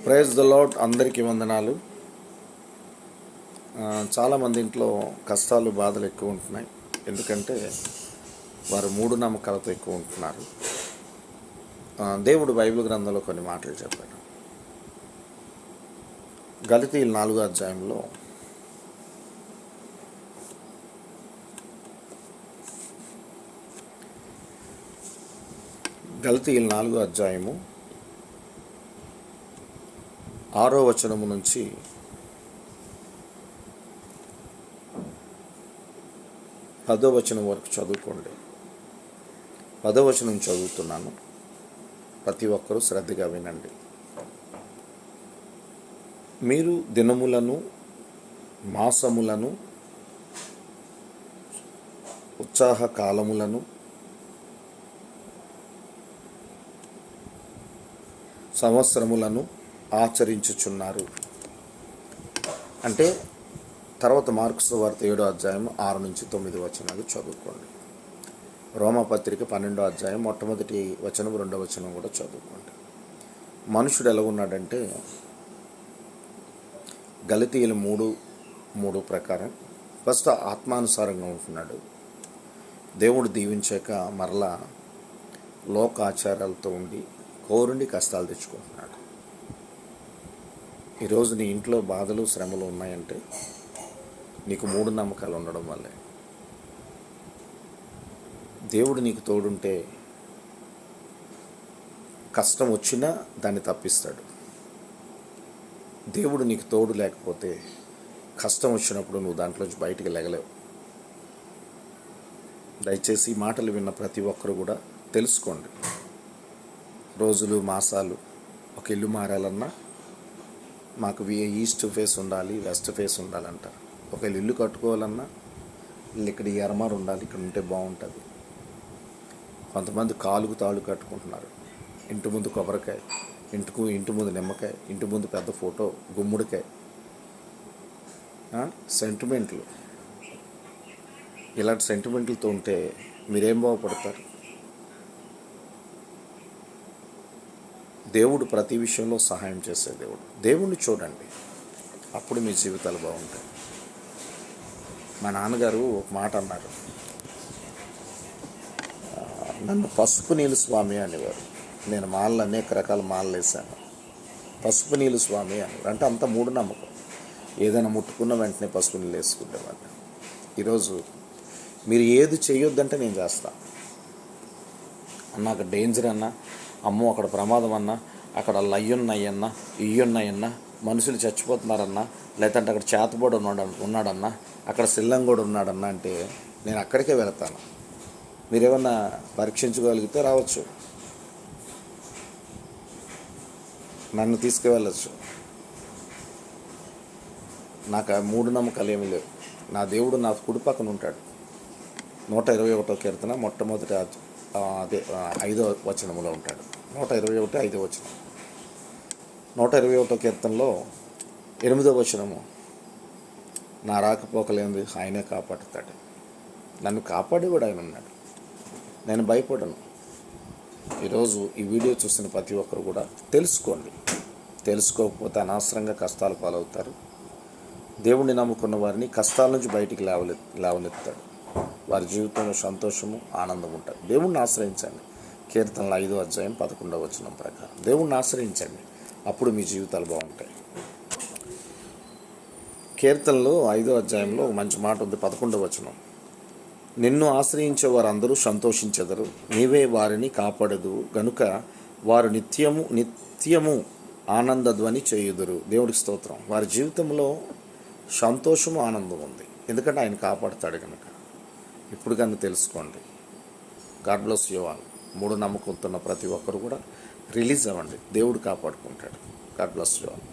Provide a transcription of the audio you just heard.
Praise the lord అందరికీ వందనాలు. చాలామంది ఇంట్లో కష్టాలు బాధలు ఎక్కువ ఉంటున్నాయి. ఎందుకంటే వారు మూడు నమ్మకాలతో ఎక్కువ ఉంటున్నారు. దేవుడు బైబిల్ గ్రంథంలో కొన్ని మాటలు చెప్పాడు. గలితీలు నాలుగో అధ్యాయంలో గలితీలు నాలుగో అధ్యాయము ఆరో వచనము నుంచి పదో వచనం వరకు చదువుకోండి. పదో వచనం చదువుతున్నాను. ప్రతి ఒక్కరూ శ్రద్ధగా వినండి. మీరు దినములను మాసములను ఉత్సాహ కాలములను సంవత్సరములను ఆచరించుచున్నారు. అంటే తర్వాత మార్క్స్ వార్త ఏడో అధ్యాయం ఆరు నుంచి తొమ్మిది వచనాలు చదువుకోండి. రోమపత్రిక పన్నెండో అధ్యాయం మొట్టమొదటి వచనం రెండో వచనం కూడా చదువుకోండి. మనుషుడు ఎలా ఉన్నాడంటే గలితీయులు మూడు మూడు ప్రకారం. ఫస్ట్ ఆత్మానుసారంగా ఉంటున్నాడు. దేవుడు దీవించాక మరలా లోకాచారాలతో ఉండి కోరుండి కష్టాలు తెచ్చుకుంటున్నాడు. ఈరోజు నీ ఇంట్లో బాధలు శ్రమలు ఉన్నాయంటే నీకు మూడు నమ్మకాలు ఉండడం వల్లే. దేవుడు నీకు తోడుంటే కష్టం వచ్చినా దాన్ని తప్పిస్తాడు. దేవుడు నీకు తోడు లేకపోతే కష్టం వచ్చినప్పుడు నువ్వు దాంట్లోంచి బయటికి లెగలేవు. దయచేసి ఈ మాటలు విన్న ప్రతి ఒక్కరు కూడా తెలుసుకోండి. రోజులు మాసాలు ఒక ఇల్లు మారాలన్నా మాకు ఈస్ట్ ఫేస్ ఉండాలి వెస్ట్ ఫేస్ ఉండాలంట. ఒకవేళ ఇల్లు కట్టుకోవాలన్నా వీళ్ళు ఇక్కడ ఈ ఉండాలి ఇక్కడ ఉంటే బాగుంటుంది. కొంతమంది కాలుకు తాళ్ళు కట్టుకుంటున్నారు. ఇంటి ముందు కొబ్బరికాయ ఇంటికు ఇంటి ముందు నిమ్మకాయ ఇంటి ముందు పెద్ద ఫోటో గుమ్మడికాయ. సెంటిమెంట్లు ఇలాంటి సెంటిమెంట్లతో ఉంటే మీరేం బాగుపడతారు? దేవుడు ప్రతి విషయంలో సహాయం చేసే దేవుడు. దేవుణ్ణి చూడండి. అప్పుడు మీ జీవితాలు బాగుంటాయి. మా నాన్నగారు ఒక మాట అన్నారు. నన్ను పసుపు నీళ్ళు స్వామి అనేవారు. నేను మాలలు అనేక రకాల మాలలు వేసాను పసుపు నీళ్ళు స్వామి అనేవారు. అంటే అంత మూడు నమ్మకం ఏదైనా ముట్టుకున్న వెంటనే పసుపు నీళ్ళు వేసుకునేవాడిని ఈరోజు మీరు ఏది చేయొద్దంటే నేను చేస్తాను నాకు డేంజర్ అన్నా అమ్మో అక్కడ ప్రమాదం అన్నా అక్కడ లయ్యున్నాయన్నా ఇయ్యున్నాయన్నా మనుషులు చచ్చిపోతున్నారన్నా లేదంటే అక్కడ చేతబడి ఉన్నాడు ఉన్నాడన్నా అక్కడ సిల్లంగోడు ఉన్నాడన్నా అంటే నేను అక్కడికే వెళతాను. మీరేమన్నా పరీక్షించుకోగలిగితే రావచ్చు. నన్ను తీసుకువెళ్ళచ్చు. నాకు ఆ మూడు నమ్మకాలు ఏమీ లేవు. నా దేవుడు నా కుడి పక్కన ఉంటాడు. నూట ఇరవై ఒకటో కీర్తన మొట్టమొదటి అదే ఐదో వచనములో ఉంటాడు. నూట ఇరవై ఒకటి ఐదో వచనం. నూట ఇరవై ఒకటో కీర్తనలో ఎనిమిదో వచనము నా రాకపోకలేంది ఆయనే కాపాడుతాడు. నన్ను కాపాడేవాడు ఆయన ఉన్నాడు. నేను భయపడను. ఈరోజు ఈ వీడియో చూసిన ప్రతి ఒక్కరు కూడా తెలుసుకోండి. తెలుసుకోకపోతే అనవసరంగా కష్టాలు పాలవుతారు. దేవుణ్ణి నమ్ముకున్న వారిని కష్టాల నుంచి బయటికి లేవలె లేవనెత్తాడు. వారి జీవితంలో సంతోషము ఆనందం ఉంటుంది దేవుణ్ణి ఆశ్రయించండి. కీర్తనలు ఐదో అధ్యాయం పదకొండవ వచనం ప్రకారం. దేవుణ్ణి ఆశ్రయించండి. అప్పుడు మీ జీవితాలు బాగుంటాయి. కీర్తనలు ఐదో అధ్యాయంలో ఒక మంచి మాట ఉంది పదకొండవ వచనం. నిన్ను ఆశ్రయించే వారందరూ సంతోషించెదరు. నీవే వారిని కాపాడదు. గనుక వారు నిత్యము నిత్యము ఆనందధ్వని చేయుదురు. దేవుడికి స్తోత్రం. వారి జీవితంలో సంతోషము ఆనందం ఉంది. ఎందుకంటే ఆయన కాపాడుతాడు కనుక ఇప్పుడు కన్నా తెలుసుకోండి. God bless you all. మూడు నమ్మకంతో ప్రతి ఒక్కరు కూడా రిలీజ్ అవ్వండి. దేవుడు కాపాడుకుంటాడు. God bless you all.